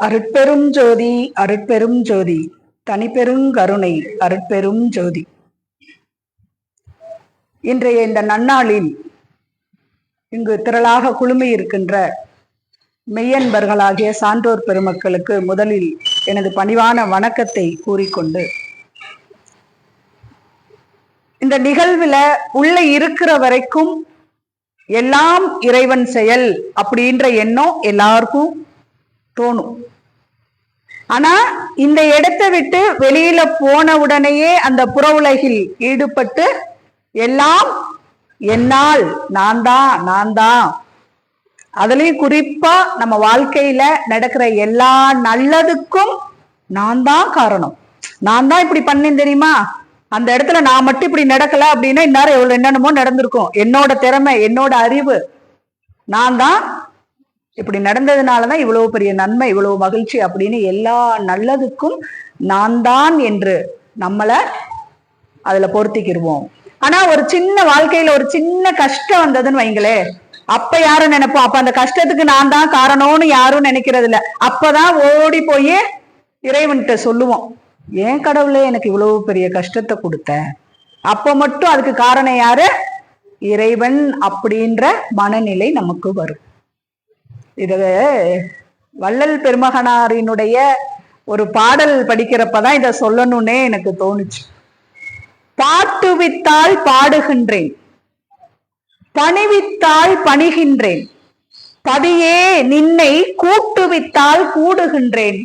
அருட்பெரும் ஜோதி அருட்பெரும் ஜோதி. தனிப்பெருங்கருணை அருட்பெரும் ஜோதி. இன்றைய இந்த நன்னாளில் இங்கு திரளாக குழுமி இருக்கின்ற மெய்யன்பர்களாகிய சான்றோர் பெருமக்களுக்கு முதலில் எனது பணிவான வணக்கத்தை கூறிக்கொண்டு இந்த நிகழ்வுல உள்ள இருக்கிற வரைக்கும் எல்லாம் இறைவன் செயல் அப்படின்ற எண்ணம் எல்லாருக்கும் தோணும். ஆனா இந்த இடத்தை விட்டு வெளியில போன உடனேயே அந்த புற உலகில் ஈடுபட்டு எல்லாம் என்னால் நான் தான் நான் தான். அதுலயும் குறிப்பா நம்ம வாழ்க்கையில நடக்கிற எல்லா நல்லதுக்கும் நான் தான் காரணம். நான் தான் இப்படி பண்ணேன் தெரியுமா? அந்த இடத்துல நான் மட்டும் இப்படி நடக்கல அப்படின்னா இந்நேரம் எவ்வளவு என்னென்னமோ நடந்திருக்கும். என்னோட திறமை என்னோட அறிவு. நான் தான் இப்படி நடந்ததுனாலதான் இவ்வளவு பெரிய நன்மை இவ்வளவு மகிழ்ச்சி அப்படின்னு எல்லா நல்லதுக்கும் நான் தான் என்று நம்மள அதுல பொருத்திக்கிடுவோம். ஆனா ஒரு சின்ன வாழ்க்கையில ஒரு சின்ன கஷ்டம் வந்ததுன்னு வைங்களே அப்ப யாரும் நினைப்போம்? அப்ப அந்த கஷ்டத்துக்கு நான் தான் காரணம்னு யாரும் நினைக்கிறது இல்ல அப்பதான் ஓடி போய் இறைவன்கிட்ட சொல்லுவோம். ஏன் கடவுளே எனக்கு இவ்வளவு பெரிய கஷ்டத்தை கொடுத்த? அப்ப மட்டும் அதுக்கு காரணம் யாரு? இறைவன் அப்படின்ற மனநிலை நமக்கு வரும். இது வள்ளல் பெருமகனாரினுடைய ஒரு பாடல் படிக்கிறப்பதான் இதை சொல்லணும்னே எனக்கு தோணுச்சு. பாட்டுவித்தால் பாடுகின்றேன் பணிவித்தால் பணிகின்றேன் பதியே நின்னை கூட்டுவித்தால் கூடுகின்றேன்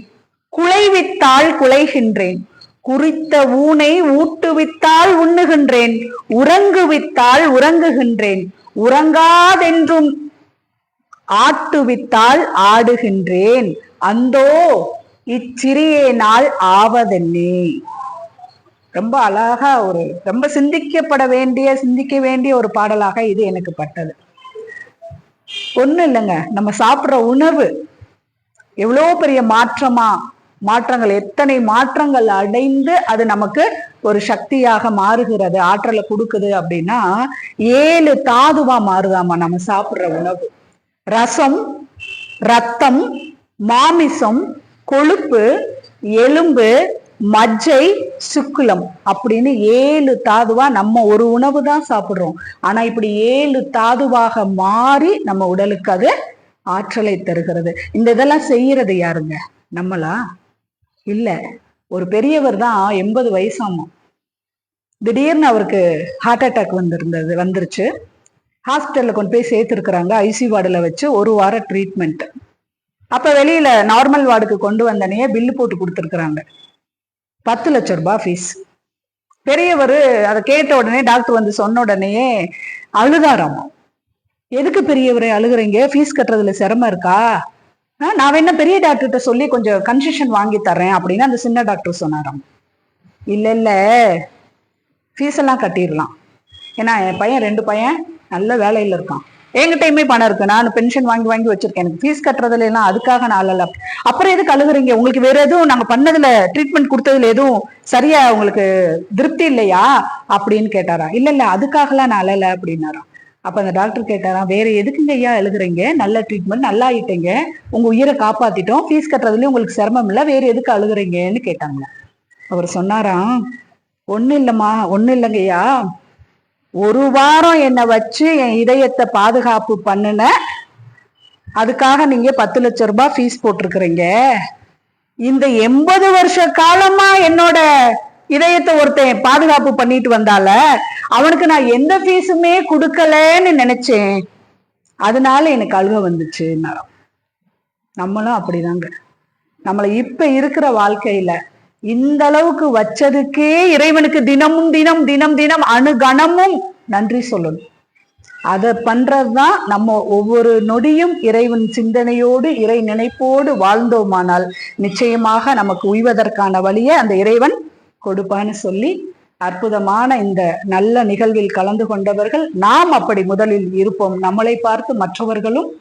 குலைவித்தால் குலைகின்றேன். குறித்த ஊனை ஊட்டுவித்தால் உண்ணுகின்றேன். உறங்குவித்தால் உறங்குகின்றேன். உறங்காதென்றும் ஆட்டுவித்தால் ஆடுகின்றேன். அந்தோ இச்சிறியே நாள் ஆவதென்னே. ரொம்ப அழகா ஒரு ரொம்ப சிந்திக்கப்பட வேண்டிய சிந்திக்க வேண்டிய ஒரு பாடலாக இது எனக்கு பட்டது. ஒன்றும் இல்லைங்க. நம்ம சாப்பிடுற உணவு எவ்வளோ பெரிய மாற்றமா மாற்றங்கள் எத்தனை மாற்றங்கள் அடைந்து அது நமக்கு ஒரு சக்தியாக மாறுகிறது ஆற்றலை கொடுக்குது அப்படின்னா ஏழு தாதுவா மாறுதாமா நம்ம சாப்பிடுற உணவு. ரசம் ரத்தம் மாமிசம் கொழுப்பு எலும்பு மஜ்ஜை சுக்குலம் அப்படின்னு ஏழு தாதுவா நம்ம ஒரு உணவு தான் சாப்பிடுறோம். ஆனா இப்படி ஏழு தாதுவாக மாறி நம்ம உடலுக்கு அது ஆற்றலை தருகிறது. இந்த இதெல்லாம் செய்யறது யாருங்க? நம்மளா? இல்ல. ஒரு பெரியவர் தான் எண்பது வயசாமா திடீர்னு அவருக்கு ஹார்ட் அட்டாக் வந்திருந்தது வந்துருச்சு. ஹாஸ்பிட்டலில் கொண்டு போய் சேர்த்துருக்குறாங்க ஐசி வார்டில் வச்சு ஒரு வாரம் ட்ரீட்மெண்ட் அப்போ வெளியில் நார்மல் வார்டுக்கு கொண்டு வந்தனையே பில்லு போட்டு கொடுத்துருக்குறாங்க. பத்து லட்ச ரூபாய் ஃபீஸ் பெரியவர் அதை கேட்ட உடனே டாக்டர் வந்து சொன்ன உடனேயே அழுதாராமா. எதுக்கு பெரியவரை அழுகுறீங்க? ஃபீஸ் கட்டுறதுல சிரமம் இருக்கா? நான் வேணா பெரிய டாக்டர்கிட்ட சொல்லி கொஞ்சம் கன்செஷன் வாங்கி தரேன் அப்படின்னு அந்த சின்ன டாக்டர் சொன்னாராம். இல்லை இல்லை. ஃபீஸ் எல்லாம் கட்டிடலாம். ஏன்னா என் பையன் ரெண்டு பையன் நல்ல வேலையில் இருக்கான். என்கிட்டயுமே பணம் இருக்கு. நான் பென்ஷன் வாங்கி வாங்கி வச்சிருக்கேன். எனக்கு ஃபீஸ் கட்டுறதுல எல்லாம் அதுக்காக நான் அல்ல அப்புறம் எதுக்கு அழுகுறீங்க? உங்களுக்கு வேற எதுவும் நாங்க பண்ணதுல ட்ரீட்மெண்ட் கொடுத்ததுல எதுவும் சரியா உங்களுக்கு திருப்தி இல்லையா? அப்படின்னு கேட்டாரா இல்ல இல்ல. அதுக்காகலாம் நான் அழல அப்படின்னாராம். அப்ப அந்த டாக்டர் கேட்டாராம் வேற எதுக்குங்க ஐயா எழுதுறீங்க? நல்ல ட்ரீட்மெண்ட் நல்லா ஆயிட்டீங்க. உங்க உயிரை காப்பாத்திட்டோம். ஃபீஸ் கட்டுறதுலயும் உங்களுக்கு சிரமம் இல்லை. வேற எதுக்கு அழுகுறீங்கன்னு கேட்டாங்களா. அவர் சொன்னாராம் ஒன்றும் இல்லம்மா ஒன்றும் இல்லைங்கய்யா ஒரு வாரம் என்னை வச்சு என் இதயத்தை பாதுகாப்பு பண்ணுன. அதுக்காக நீங்க பத்து லட்சம் ரூபாய் ஃபீஸ் போட்டிருக்கிறீங்க. இந்த எண்பது வருஷ காலமா என்னோட இதயத்தை ஒருத்தன் பாதுகாப்பு பண்ணிட்டு வந்தால அவனுக்கு நான் எந்த ஃபீஸுமே கொடுக்கலன்னு நினைச்சேன். அதனால எனக்கு அழுக வந்துச்சு நம்மளும் அப்படிதாங்க. நம்மளை இப்ப இருக்கிற வாழ்க்கையில இந்த அளவுக்கு வச்சதுக்கே இறைவனுக்கு தினமும் தினம் தினம் தினம் அணுகணமும் நன்றி சொல்லணும். அதை பண்றதுதான் நம்ம ஒவ்வொரு நொடியும் இறைவன் சிந்தனையோடு இறை நினைப்போடு வாழ்ந்தோமானால் நிச்சயமாக நமக்கு உய்வதற்கான வழியை அந்த இறைவன் கொடுப்பான்னு சொல்லி அற்புதமான இந்த நல்ல நிகழ்வில் கலந்து கொண்டவர்கள் நாம் அப்படி முதலில் இருப்போம். நம்மளை பார்த்து மற்றவர்களும்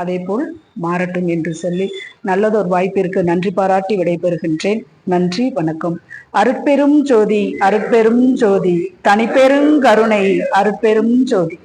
அதே போல் மாறட்டும் என்று சொல்லி நல்லதொரு வாய்ப்பிற்கு நன்றி பாராட்டி விடைபெறுகின்றேன். நன்றி வணக்கம். அருட்பெரும் ஜோதி அருட்பெரும் ஜோதி தனிப்பெருங்கருணை அருட்பெரும் ஜோதி.